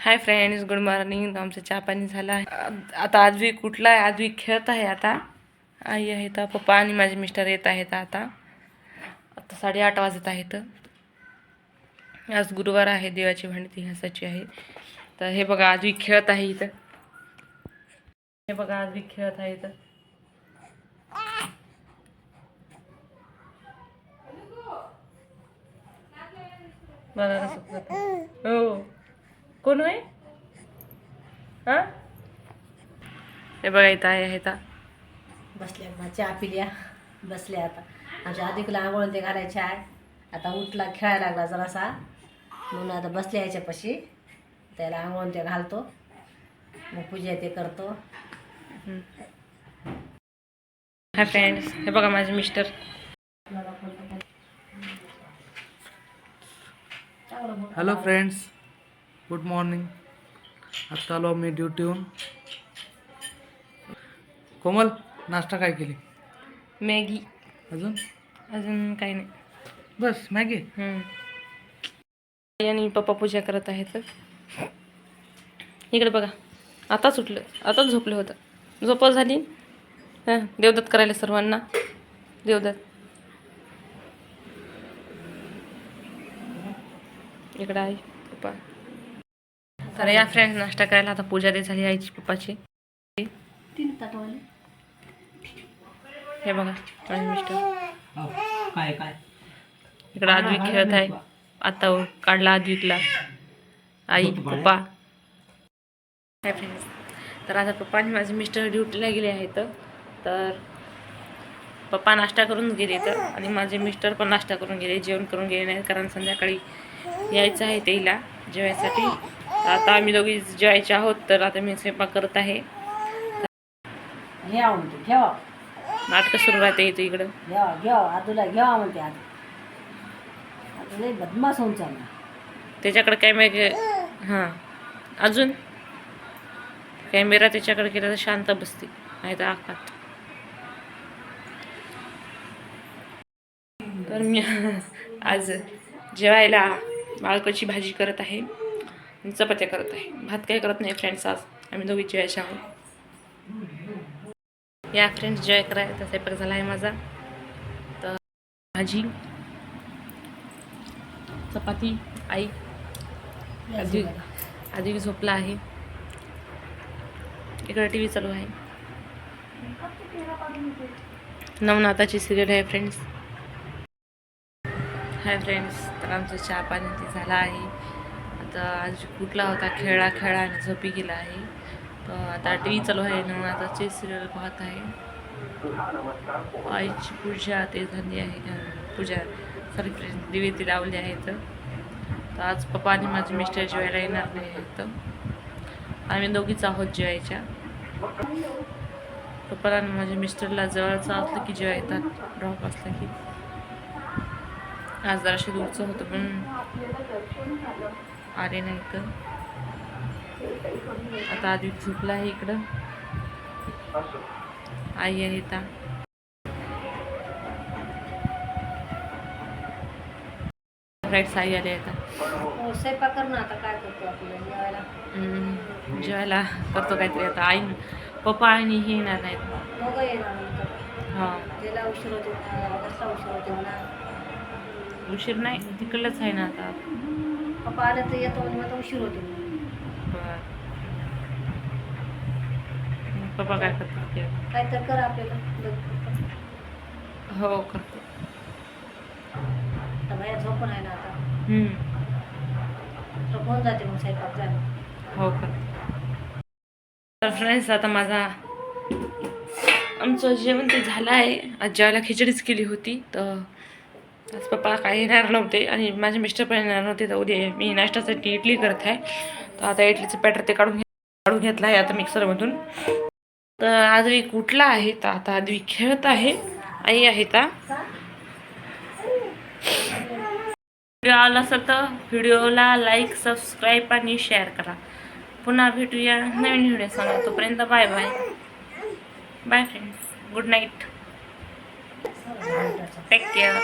Hi friends good morning आमचं चहा पाणी झालं आहे. आता आजवी कुठला आहे? आजवी खेळत आहे आता. आई आहे तर पप्पा आणि माझे मिस्टर येत आहेत आता. आता साडेआठ वाजत आहेत. आज गुरुवार आहे देवाची भांडी हसाची आहे. तर हे बघा आजवी खेळत आहे इथं. हे बघा आजवी खेळत आहे इथं. बघा कसं हो. कोण होय हा? हे बघा इथं आहे इथं बसल्या मग चहा पिल्या बसल्या आता. आमच्या अधिकला आंघोळ ते घालायचे आहे. आता उठला खेळायला लागला जरासा. म्हणून आता बसल्या याच्यापाशी. त्याला आंघोळ ते घालतो. मग पूजा ते करतो. हाय फ्रेंड्स हे बघा माझे mister. Hello friends good morning आत्ता आलो मी ड्युटीहून कोमल नाश्ता काय केली? मॅगी. अजून? अजून काही नाही. बस मॅगी? हम्म. आई आणि पप्पा पूजा करत आहेत. इकडे बघा. आताच उठलं आताच झोपलं होतं. झोप झाली. हां देवदत्त करायला सर्वांना. देवदत्त. इकडं आहे पप्पा. तर या फ्रेंड नाश्ता करायला आता पूजा ते झाली आईची पप्पाची. हे बघा माझे मिस्टर काय काय? इकडं आद्विक खेळत आहे. आता काढला आद्विकला आई पप्पा. हाय फ्रेंड्स तर आता पप्पा आणि माझे मिस्टर ड्युटीला गेले आहेत. तर पप्पा नाश्ता करून गेले तर आणि माझे मिस्टर पण नाश्ता करून गेले जेवण करून गेले नाही कारण संध्याकाळी यायचं आहे तेला जेवायसाठी. आता आम्ही दोघी जेवायचे आहोत तर आता मी स्वयंपाक करत आहे. म्हणते घ्यावा नाटकं सुरू राहते इथं इकडं. घ्यावा म्हणते लय बदमाश होऊन चालला. त्याच्याकडे कॅमेरे हां. अजून? कॅमेरा त्याच्याकडे केला तर शांत बसते. नाही तर आकात. तर मी आज जेवायला बाळकाची भाजी करत आहे. आणि चपात्या करत आहे. भात काय करत नाही फ्रेंड्स आज आम्ही दोघी जेवायचे आहोत. या फ्रेंड्स जॉय करायचा स्वयंपाक झाला आहे माझा. तर भाजी चपाती आई आधी आधी झोपला आहे. इकडे टी व्ही चालू आहे. नवनाथाची सिरियल आहे फ्रेंड्स हाय फ्रेंड्स तर आमचं चहा पाणी ते झाला आहे. आता आज कुठला होता खेळा खेळा आणि झोपी गेला आहे. तर आता टी व्ही चालू आहे चे सिरियल पाहत आहे. आईची पूजा ते झाली आहे. पूजा सॉरी फ्रेंड दिवे ती लावली आहेत तर आज पप्पा आणि माझे मिस्टर जेवायला येणार नाही आहेत आम्ही दोघीच आहोत जेवायच्या. पप्पाला आणि माझ्या मिस्टरला जवळचं असलं की जेव्हा येतात ड्रॉप असलं की. आज जराशी दूरचं होतं पण आले नाही तर आता आधी झोपला आहे इकडं. आई आहे इथं राईट आई आले आता. हो, स्वयंपाक कर ना आता काय करतो आपल्याला जेवायला. करतो काहीतरी आता. आई पप्पा आणि हे येणार नाहीत. दोघं येणार हा. त्याला उशीर होते उशीर होते म्हणा उशीर नाही तिकडलंच आहे ना आता. पप्पा आले तर येतो म्हणजे मग उशीर होते. बरं. पप्पा काय करतात ते? काय तर कर आपल्याला. हो करतो. आता बाहेर झोपून आहे ना आता. तर होऊन जाते मग स्वयंपाक झाला. हो करतो. तर फ्रेंड्स आता माझा आमचं जेवण ते झालं आहे. आज जेवायला खिचडीच केली होती तर आज पप्पा काही येणार नव्हते आणि माझे मिस्टर पण येणार नव्हते तर उद्या मी नाश्त्यासाठी इडली करत आहे. तर आता इडलीचं बॅटर ते काढून घे काढून घेतलं आहे आता मिक्सरमधून तर आदवी कुठला आहे? तर आता आदवी खेळत आहे. आई आहे तर व्हिडिओ आला असेल तर व्हिडिओला लाईक सबस्क्राईब आणि शेअर करा. पुन्हा भेटूया नवीन व्हिडिओ सांगा तोपर्यंत bye bye bye friends good night take care